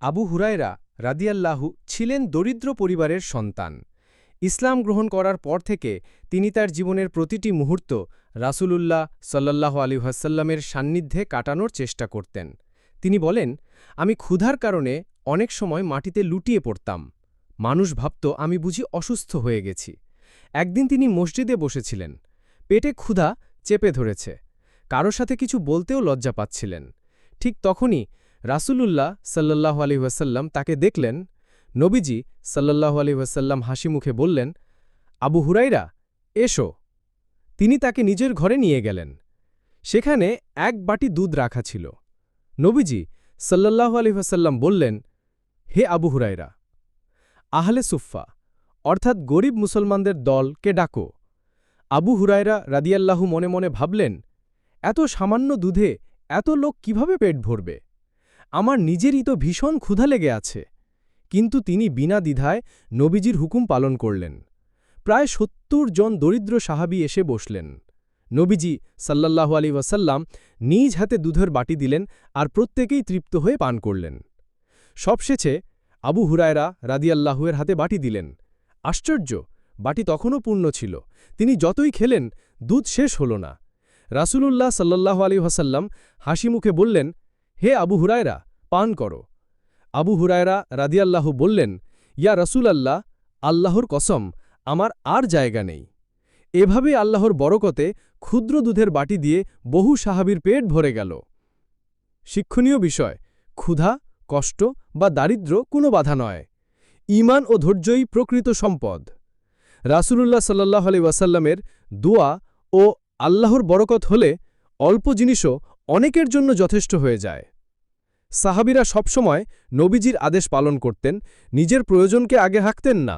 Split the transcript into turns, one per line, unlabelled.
আবু হুরায়রা রাদিয়াল্লাহু ছিলেন দরিদ্র পরিবারের সন্তান। ইসলাম গ্রহণ করার পর থেকে তিনি তার জীবনের প্রতিটি মুহূর্ত রাসূলুল্লাহ সাল্লাহ আলী হাসাল্লামের সান্নিধ্যে কাটানোর চেষ্টা করতেন। তিনি বলেন, আমি ক্ষুধার কারণে অনেক সময় মাটিতে লুটিয়ে পড়তাম। মানুষ ভাবত, আমি বুঝি অসুস্থ হয়ে গেছি। একদিন তিনি মসজিদে বসেছিলেন। পেটে ক্ষুধা চেপে ধরেছে। কারও সাথে কিছু বলতেও লজ্জা পাচ্ছিলেন। ঠিক তখনই রাসূলুল্লাহ সাল্লাহ আলী ওয়াসাল্লাম তাকে দেখলেন, নবীজি সাল্লাহ আলী ওয়াসাল্লাম হাসি মুখে বললেন, আবু হুরাইরা এসো। তিনি তাকে নিজের ঘরে নিয়ে গেলেন। সেখানে এক বাটি দুধ রাখা ছিল। নবীজি সাল্লাহ আলী ওয়াসাল্লাম বললেন, হে আবু হুরাইরা আহলে সুফা অর্থাৎ গরিব মুসলমানদের দলকে ডাকো। আবু হুরায়রা রাদিয়াল্লাহু মনে মনে ভাবলেন, এত সামান্য দুধে এত লোক কীভাবে পেট ভরবে? আমার নিজেরই তো ভীষণ ক্ষুধা লেগে আছে। কিন্তু তিনি বিনা দ্বিধায় নবীজির হুকুম পালন করলেন। প্রায় সত্তর জন দরিদ্র সাহাবি এসে বসলেন। নবীজি সাল্লাল্লাহু আলী ওয়াসাল্লাম নিজ হাতে দুধের বাটি দিলেন আর প্রত্যেকেই তৃপ্ত হয়ে পান করলেন। সবশেষে আবু হুরায়রা রাদিয়াল্লাহুয়ের হাতে বাটি দিলেন। আশ্চর্য, বাটি তখনও পূর্ণ ছিল। তিনি যতই খেলেন, দুধ শেষ হল না। রাসূলুল্লাহ সাল্লাহ আলী হাসাল্লাম হাসি মুখে বললেন, হে আবু হুরায়রা পান করো। আবু হুরায়রা রাদিয়াল্লাহু বললেন, ইয়া আল্লাহ আল্লাহর কসম, আমার আর জায়গা নেই। এভাবে আল্লাহর বরকতে ক্ষুদ্র দুধের বাটি দিয়ে বহু সাহাবির পেট ভরে গেল। শিক্ষণীয় বিষয়, ক্ষুধা, কষ্ট বা দারিদ্র কোনো বাধা নয়। ঈমান ও ধৈর্যই প্রকৃত সম্পদ। রাসূলুল্লাহ সাল্লাহ আলি ওয়াসাল্লামের দোয়া ও আল্লাহর বরকত হলে অল্প জিনিসও অনেকের জন্য যথেষ্ট হয়ে যায়। সাহাবিরা সবসময় নবীজির আদেশ পালন করতেন নিজের প্রয়োজনকে আগে হাঁকতেন না।